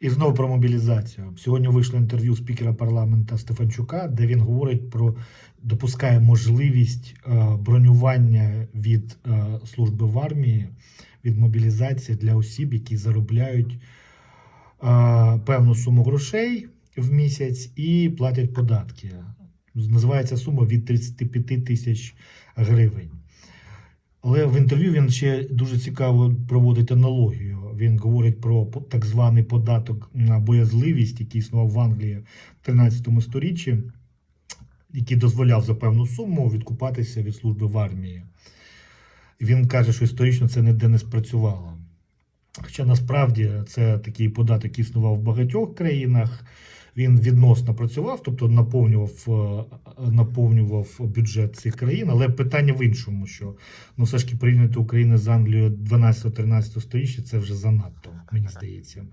І знову про мобілізацію. Сьогодні вийшло інтерв'ю спікера парламента Стефанчука, де він говорить про допускає можливість е, бронювання від е, служби в армії, від мобілізації для осіб, які заробляють е, певну суму грошей в місяць і платять податки. Називається сума від 35 тисяч гривень. Але в інтерв'ю він ще дуже цікаво проводить аналогію. Він говорить про так званий податок на боязливість, який існував в Англії в 13 сторіччі, який дозволяв за певну суму відкупатися від служби в армії. Він каже, що історично це ніде не спрацювало. Хоча насправді це такий податок, існував в багатьох країнах. Він відносно працював, тобто наповнював, е, наповнював бюджет цих країн. Але питання в іншому, що ну, все ж таки прийняти Україну з Англією 12-13 сторіччя, це вже занадто, мені здається.